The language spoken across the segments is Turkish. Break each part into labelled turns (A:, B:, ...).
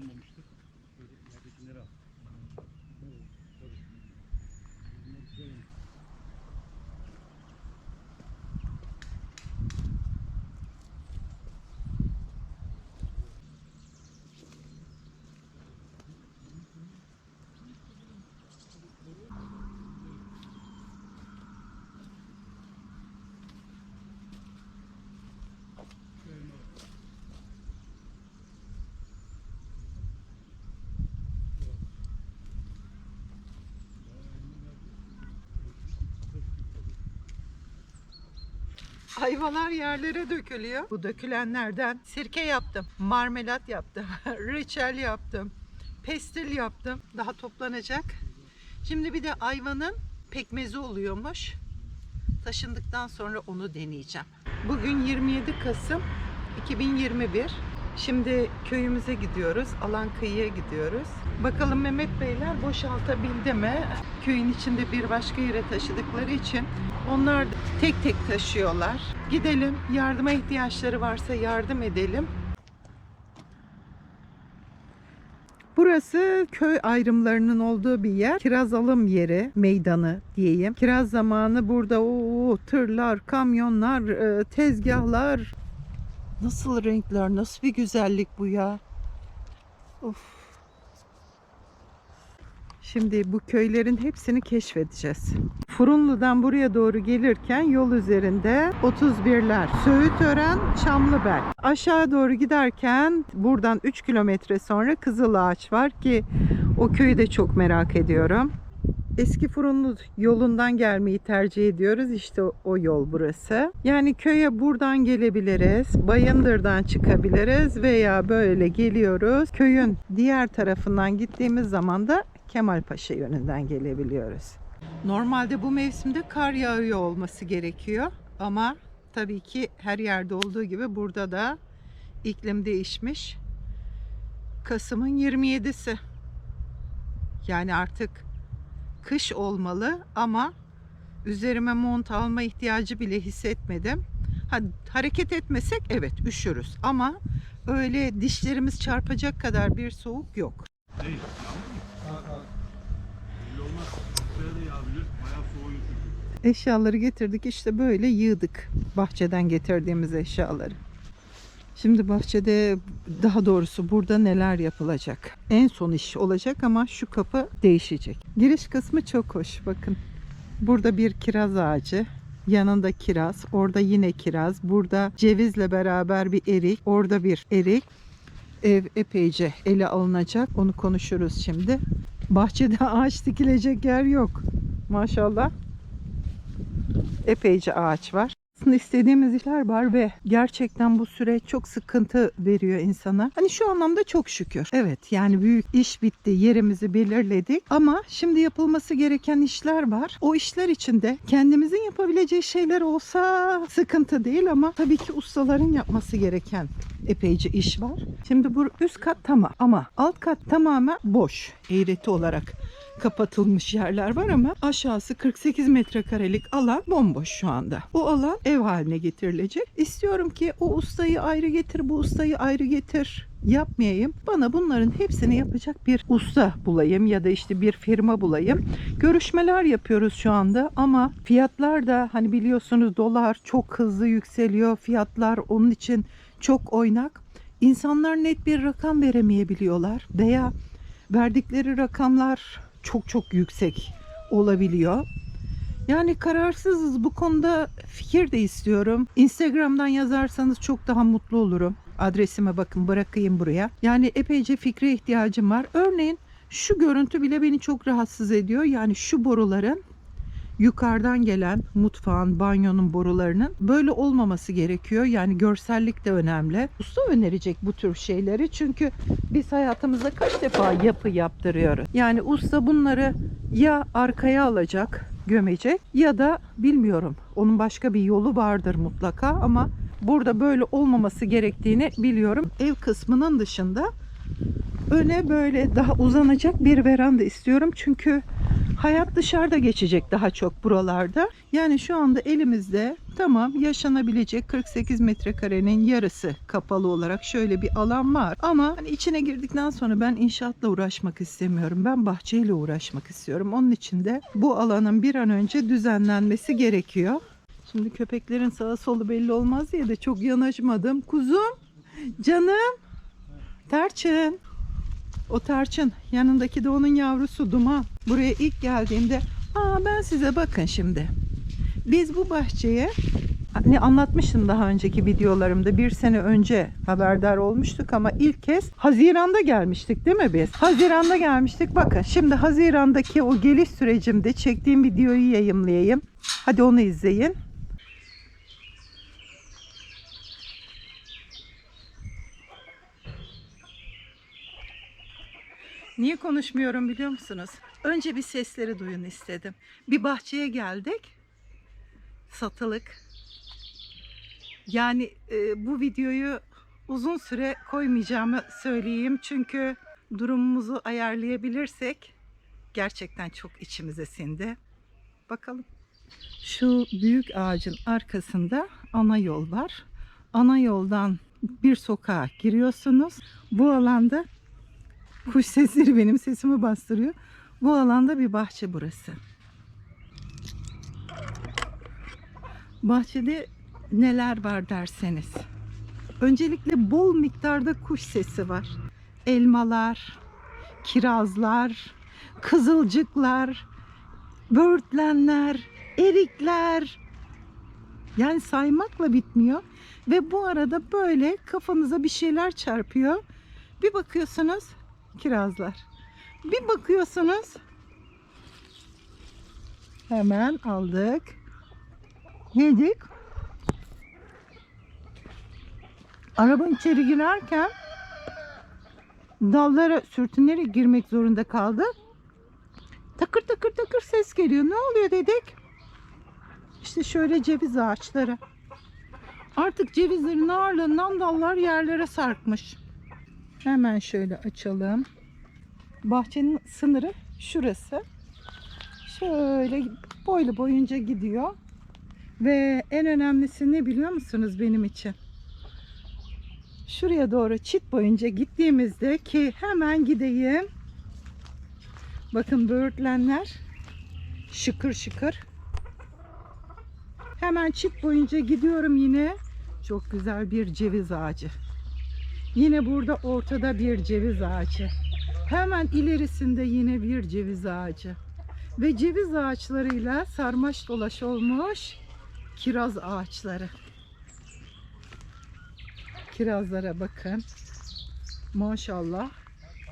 A: olmamıştır. Böyle yerdekileri al. Evet, tabii.
B: Ayvalar yerlere dökülüyor. Bu dökülenlerden sirke yaptım, marmelat yaptım, reçel yaptım, pestil yaptım. Daha toplanacak. Şimdi bir de ayvanın pekmezi oluyormuş. Taşındıktan sonra onu deneyeceğim. Bugün 27 Kasım 2021. Şimdi köyümüze gidiyoruz. Alan kıyıya gidiyoruz. Bakalım Mehmet Beyler boşaltabildi mi? Köyün içinde bir başka yere taşıdıkları için onlar tek tek taşıyorlar. Gidelim. Yardıma ihtiyaçları varsa yardım edelim. Burası köy ayrımlarının olduğu bir yer. Kiraz alım yeri, meydanı diyeyim. Kiraz zamanı burada o tırlar, kamyonlar, e, tezgahlar. Nasıl renkler, nasıl bir güzellik bu ya. Of. Şimdi bu köylerin hepsini keşfedeceğiz. Furunlu'dan buraya doğru gelirken yol üzerinde 31'ler, Söğütören, Çamlıbel. Aşağı doğru giderken buradan 3 kilometre sonra Kızılağaç var ki o köyü de çok merak ediyorum. Eski Furunlu yolundan gelmeyi tercih ediyoruz. İşte o, yol burası. Yani köye buradan gelebiliriz. Bayındır'dan çıkabiliriz veya böyle geliyoruz. Köyün diğer tarafından gittiğimiz zaman da Kemalpaşa yönünden gelebiliyoruz. Normalde bu mevsimde kar yağıyor olması gerekiyor. Ama tabii ki her yerde olduğu gibi burada da iklim değişmiş. Kasım'ın 27'si. Yani artık kış olmalı ama üzerime mont alma ihtiyacı bile hissetmedim. Ha, hareket etmesek evet üşürüz ama öyle dişlerimiz çarpacak kadar bir soğuk yok.
A: Değil. Yağmur mu? Belli olmaz. Buraya da yağabilir. Bayağı soğuyor çünkü.
B: Eşyaları getirdik işte böyle yığdık bahçeden getirdiğimiz eşyaları. Şimdi bahçede daha doğrusu burada neler yapılacak? En son iş olacak ama şu kapı değişecek. Giriş kısmı çok hoş bakın. Burada bir kiraz ağacı, yanında kiraz, orada yine kiraz, burada cevizle beraber bir erik, orada bir erik. Ev epeyce ele alınacak. Onu konuşuruz şimdi. Bahçede ağaç dikilecek yer yok. Maşallah epeyce ağaç var. Aslında istediğimiz işler var ve gerçekten bu süreç çok sıkıntı veriyor insana. Hani şu anlamda çok şükür. Evet yani büyük iş bitti. Yerimizi belirledik. Ama şimdi yapılması gereken işler var. O işler içinde kendimizin yapabileceği şeyler olsa sıkıntı değil ama tabii ki ustaların yapması gereken epeyce iş var. Şimdi bu üst kat tamam ama alt kat tamamen boş. Eğreti olarak kapatılmış yerler var ama aşağısı 48 metrekarelik alan bomboş şu anda. O alan ev haline getirilecek. İstiyorum ki o ustayı ayrı getir, bu ustayı ayrı getir yapmayayım. Bana bunların hepsini yapacak bir usta bulayım ya da işte bir firma bulayım. Görüşmeler yapıyoruz şu anda ama fiyatlar da hani biliyorsunuz dolar çok hızlı yükseliyor. Fiyatlar onun için çok oynak. İnsanlar net bir rakam veremeyebiliyorlar veya verdikleri rakamlar çok çok yüksek olabiliyor. Yani kararsızız bu konuda fikir de istiyorum. Instagram'dan yazarsanız çok daha mutlu olurum. Adresime bakın bırakayım buraya. Yani epeyce fikre ihtiyacım var. Örneğin şu görüntü bile beni çok rahatsız ediyor. Yani şu boruların yukarıdan gelen mutfağın, banyonun borularının böyle olmaması gerekiyor. Yani görsellik de önemli. Usta önerecek bu tür şeyleri çünkü biz hayatımızda kaç defa yapı yaptırıyoruz. Yani usta bunları ya arkaya alacak, gömecek ya da bilmiyorum. Onun başka bir yolu vardır mutlaka ama burada böyle olmaması gerektiğini biliyorum. Ev kısmının dışında öne böyle daha uzanacak bir veranda istiyorum. Çünkü hayat dışarıda geçecek daha çok buralarda. Yani şu anda elimizde Tamam yaşanabilecek 48 metrekarenin yarısı kapalı olarak şöyle bir alan var. Ama hani içine girdikten sonra ben inşaatla uğraşmak istemiyorum. Ben bahçeyle uğraşmak istiyorum. Onun için de bu alanın bir an önce düzenlenmesi gerekiyor. Şimdi köpeklerin sağa solu belli olmaz diye de çok yanaşmadım. Kuzum, canım, Tarçın. O Tarçın. Yanındaki de onun yavrusu Duman. Buraya ilk geldiğimde aa ben size bakın şimdi. Biz bu bahçeye ne anlatmıştım daha önceki videolarımda bir sene önce haberdar olmuştuk ama ilk kez Haziran'da gelmiştik değil mi biz? Haziran'da gelmiştik. Bakın şimdi Haziran'daki o geliş sürecimde çektiğim videoyu yayımlayayım. Hadi onu izleyin. Niye konuşmuyorum biliyor musunuz? Önce bir sesleri duyun istedim. Bir bahçeye geldik. Satılık. Yani e, bu videoyu uzun süre koymayacağımı söyleyeyim. Çünkü durumumuzu ayarlayabilirsek gerçekten çok içimize sindi. Bakalım. Şu büyük ağacın arkasında ana yol var. Ana yoldan bir sokağa giriyorsunuz. Bu alanda Kuş sesleri benim sesimi bastırıyor. Bu alanda bir bahçe burası. Bahçede neler var derseniz. Öncelikle bol miktarda kuş sesi var. Elmalar, kirazlar, kızılcıklar, böğürtlenler, erikler. Yani saymakla bitmiyor. Ve bu arada böyle kafanıza bir şeyler çarpıyor. Bir bakıyorsunuz kirazlar. Bir bakıyorsunuz hemen aldık. Yedik. Araba içeri girerken dallara sürtünerek girmek zorunda kaldı. Takır takır takır ses geliyor. Ne oluyor dedik. İşte şöyle ceviz ağaçları. Artık cevizlerin ağırlığından dallar yerlere sarkmış. Hemen şöyle açalım. Bahçenin sınırı şurası. Şöyle boylu boyunca gidiyor. Ve en önemlisi ne biliyor musunuz benim için? Şuraya doğru çit boyunca gittiğimizde ki hemen gideyim. Bakın böğürtlenler şıkır şıkır. Hemen çit boyunca gidiyorum yine. Çok güzel bir ceviz ağacı. Yine burada ortada bir ceviz ağacı. Hemen ilerisinde yine bir ceviz ağacı. Ve ceviz ağaçlarıyla sarmaş dolaş olmuş kiraz ağaçları. Kirazlara bakın. Maşallah.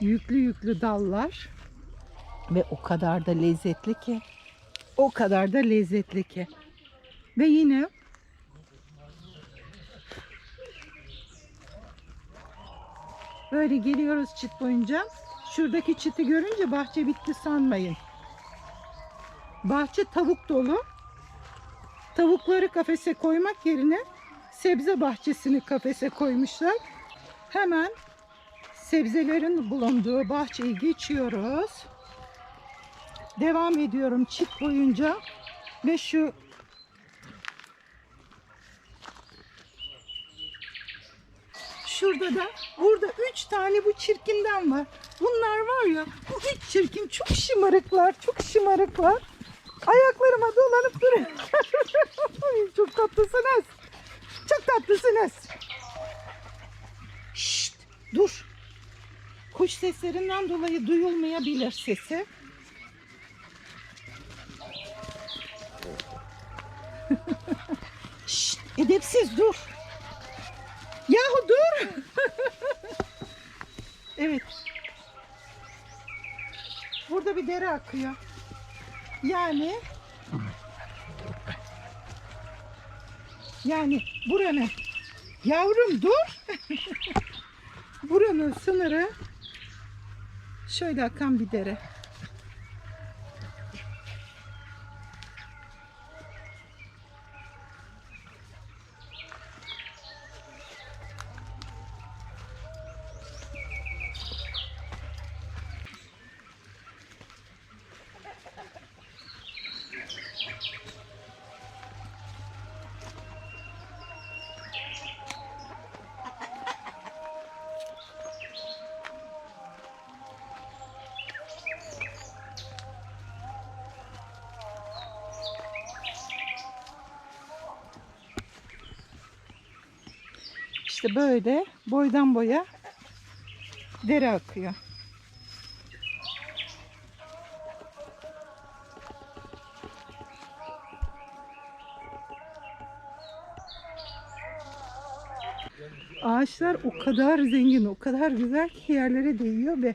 B: Yüklü yüklü dallar. Ve o kadar da lezzetli ki. O kadar da lezzetli ki. Ve yine Böyle geliyoruz çit boyunca. Şuradaki çiti görünce bahçe bitti sanmayın. Bahçe tavuk dolu. Tavukları kafese koymak yerine sebze bahçesini kafese koymuşlar. Hemen sebzelerin bulunduğu bahçeyi geçiyoruz. Devam ediyorum çit boyunca ve şu Şurada da burada üç tane bu çirkinden var. Bunlar var ya bu üç çirkin çok şımarıklar çok şımarıklar. Ayaklarıma dolanıp duruyor. çok tatlısınız. Çok tatlısınız. Şşt dur. Kuş seslerinden dolayı duyulmayabilir sesi. Şşt edepsiz dur. Yahu dur. evet. Burada bir dere akıyor. Yani yani buranın yavrum dur. buranın sınırı şöyle akan bir dere. İşte böyle boydan boya dere akıyor. Ağaçlar o kadar zengin, o kadar güzel ki yerlere değiyor ve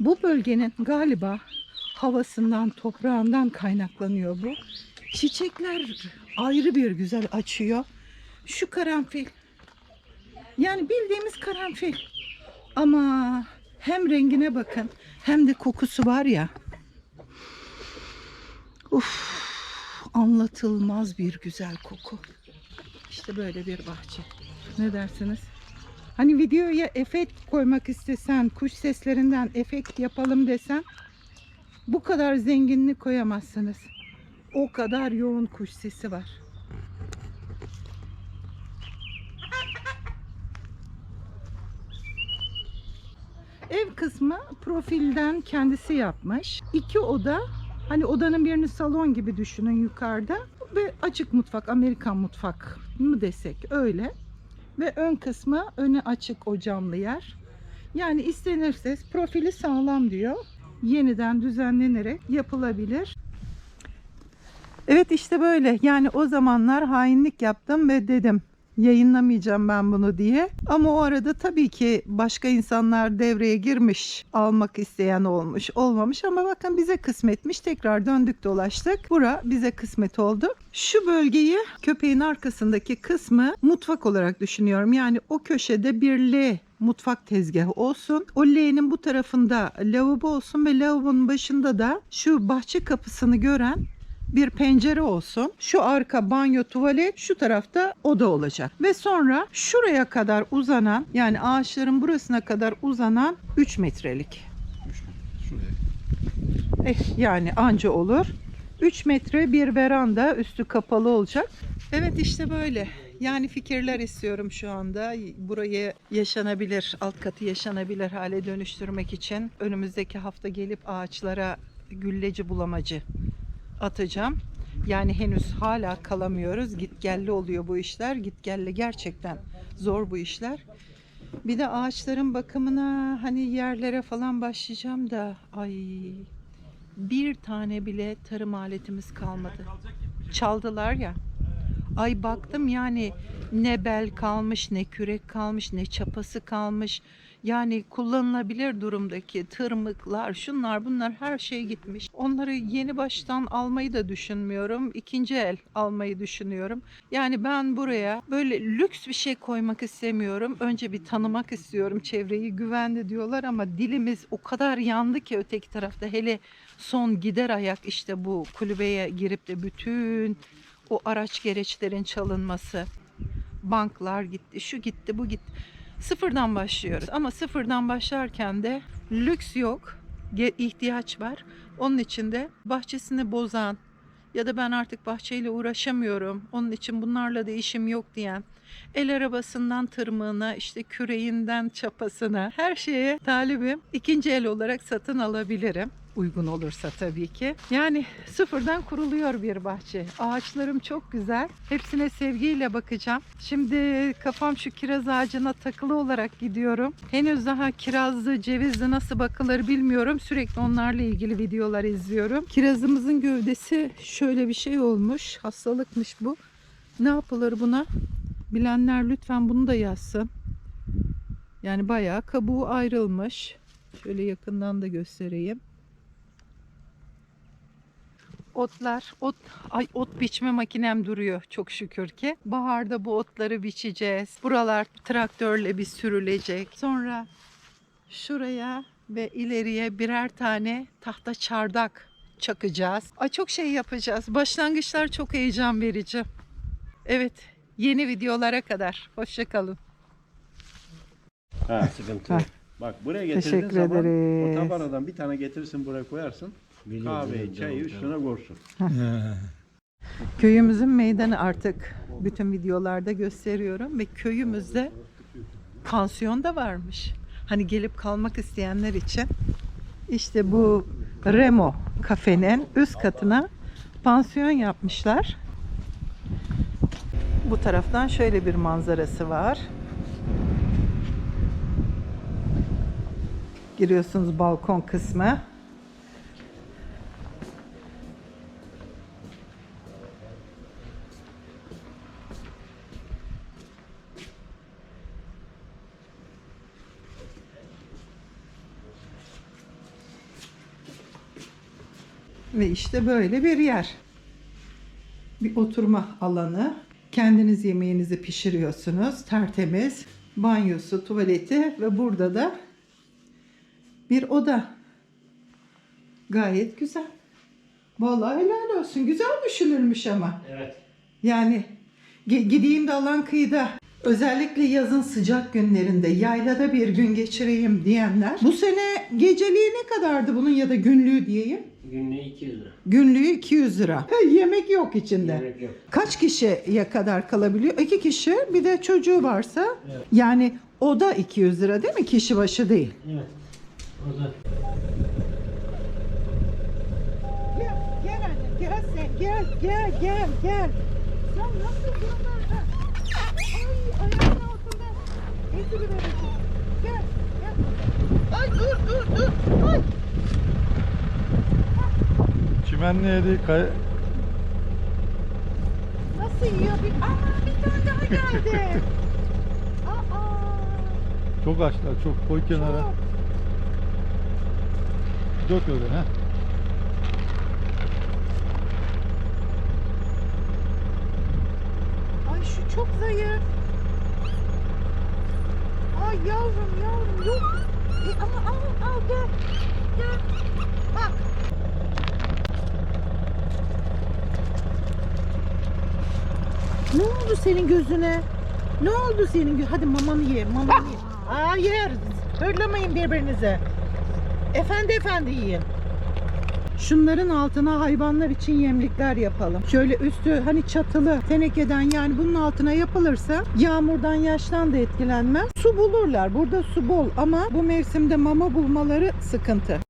B: bu bölgenin galiba havasından, toprağından kaynaklanıyor bu. Çiçekler ayrı bir güzel açıyor. Şu karanfil. Yani bildiğimiz karanfil. Ama hem rengine bakın hem de kokusu var ya. Uf, anlatılmaz bir güzel koku. İşte böyle bir bahçe. Ne dersiniz? Hani videoya efekt koymak istesen, kuş seslerinden efekt yapalım desen bu kadar zenginlik koyamazsınız. O kadar yoğun kuş sesi var. Kısmı profilden kendisi yapmış. İki oda, hani odanın birini salon gibi düşünün yukarıda ve açık mutfak, Amerikan mutfak mı desek öyle. Ve ön kısmı önü açık o camlı yer. Yani istenirse profili sağlam diyor. Yeniden düzenlenerek yapılabilir. Evet işte böyle. Yani o zamanlar hainlik yaptım ve dedim yayınlamayacağım ben bunu diye. Ama o arada tabii ki başka insanlar devreye girmiş, almak isteyen olmuş, olmamış ama bakın bize kısmetmiş. Tekrar döndük dolaştık. Bura bize kısmet oldu. Şu bölgeyi köpeğin arkasındaki kısmı mutfak olarak düşünüyorum. Yani o köşede bir L mutfak tezgahı olsun. O L'nin bu tarafında lavabo olsun ve lavabonun başında da şu bahçe kapısını gören bir pencere olsun. Şu arka banyo, tuvalet, şu tarafta oda olacak. Ve sonra şuraya kadar uzanan yani ağaçların burasına kadar uzanan 3 metrelik.
A: Şuraya.
B: Eh, yani anca olur. 3 metre bir veranda üstü kapalı olacak. Evet işte böyle. Yani fikirler istiyorum şu anda. Burayı yaşanabilir, alt katı yaşanabilir hale dönüştürmek için önümüzdeki hafta gelip ağaçlara gülleci bulamacı atacağım. Yani henüz hala kalamıyoruz. Gitgelli oluyor bu işler. Gitgelli gerçekten zor bu işler. Bir de ağaçların bakımına hani yerlere falan başlayacağım da ay bir tane bile tarım aletimiz kalmadı. Çaldılar ya. Ay baktım yani ne bel kalmış, ne kürek kalmış, ne çapası kalmış. Yani kullanılabilir durumdaki tırmıklar, şunlar bunlar her şey gitmiş. Onları yeni baştan almayı da düşünmüyorum. İkinci el almayı düşünüyorum. Yani ben buraya böyle lüks bir şey koymak istemiyorum. Önce bir tanımak istiyorum çevreyi. Güvende diyorlar ama dilimiz o kadar yandı ki öteki tarafta hele son gider ayak işte bu kulübeye girip de bütün o araç gereçlerin çalınması, banklar gitti, şu gitti, bu gitti. Sıfırdan başlıyoruz ama sıfırdan başlarken de lüks yok, ihtiyaç var. Onun için de bahçesini bozan ya da ben artık bahçeyle uğraşamıyorum, onun için bunlarla da işim yok diyen, el arabasından tırmığına, işte küreğinden çapasına her şeye talibim. İkinci el olarak satın alabilirim. Uygun olursa tabii ki. Yani sıfırdan kuruluyor bir bahçe. Ağaçlarım çok güzel. Hepsine sevgiyle bakacağım. Şimdi kafam şu kiraz ağacına takılı olarak gidiyorum. Henüz daha kirazlı, cevizli nasıl bakılır bilmiyorum. Sürekli onlarla ilgili videolar izliyorum. Kirazımızın gövdesi şöyle bir şey olmuş. Hastalıkmış bu. Ne yapılır buna? Bilenler lütfen bunu da yazsın. Yani bayağı kabuğu ayrılmış. Şöyle yakından da göstereyim. Otlar, ot, ay ot biçme makinem duruyor çok şükür ki. Baharda bu otları biçeceğiz. Buralar traktörle bir sürülecek. Sonra şuraya ve ileriye birer tane tahta çardak çakacağız. Ay çok şey yapacağız. Başlangıçlar çok heyecan verici. Evet, yeni videolara kadar. Hoşçakalın.
C: Ha sıkıntı
B: Ha.
C: Bak buraya getirdiğin
B: Teşekkür
C: zaman
B: ederiz.
C: o tabanadan bir tane getirirsin buraya koyarsın. Kahveyi, çayı üstüne korsun.
B: Köyümüzün meydanı artık bütün videolarda gösteriyorum ve köyümüzde pansiyon da varmış. Hani gelip kalmak isteyenler için işte bu Remo kafenin üst katına pansiyon yapmışlar. Bu taraftan şöyle bir manzarası var. Giriyorsunuz balkon kısmı. Ve işte böyle bir yer. Bir oturma alanı. Kendiniz yemeğinizi pişiriyorsunuz. Tertemiz. Banyosu, tuvaleti ve burada da bir oda. Gayet güzel. Vallahi helal olsun. Güzel düşünülmüş ama.
C: Evet.
B: Yani gideyim de alan kıyıda özellikle yazın sıcak günlerinde yaylada bir gün geçireyim diyenler. Bu sene geceliği ne kadardı bunun ya da günlüğü diyeyim?
D: Günlüğü 200 lira.
B: Günlüğü 200 lira. Yemek yok içinde.
D: Yemek yok.
B: Kaç kişiye kadar kalabiliyor? İki kişi bir de çocuğu varsa yani o da 200 lira değil mi? Kişi başı değil.
D: Evet. O da
B: Gel, gel anne, gel sen, gel, gel, gel, gel. Sen nasıl buralarda? Ay, ayağın altında. Ezili verecek. Gel, gel. Ay dur, dur, dur. Ay.
A: Çimenliğe değil, kay...
B: Nasıl yiyor? Bir... Aa, bir tane daha geldi. Aa,
A: çok açlar, çok koy kenara.
B: çok.
A: Dök öyle ha.
B: Ay şu çok zayıf. Ay yavrum yavrum yok. E, ama al al gel. Gel. Bak. Ne oldu senin gözüne? Ne oldu senin gö- Hadi mamanı ye, mamanı ye. Hayır. Hırlamayın birbirinize. Efendi efendi yiyin. Şunların altına hayvanlar için yemlikler yapalım. Şöyle üstü hani çatılı tenekeden yani bunun altına yapılırsa yağmurdan yaştan da etkilenmez. Su bulurlar. Burada su bol ama bu mevsimde mama bulmaları sıkıntı.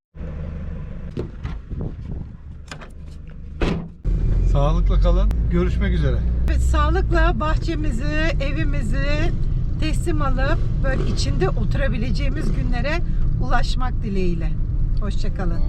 A: Sağlıkla kalın. Görüşmek üzere.
B: Evet, sağlıkla bahçemizi, evimizi teslim alıp böyle içinde oturabileceğimiz günlere ulaşmak dileğiyle. Hoşçakalın.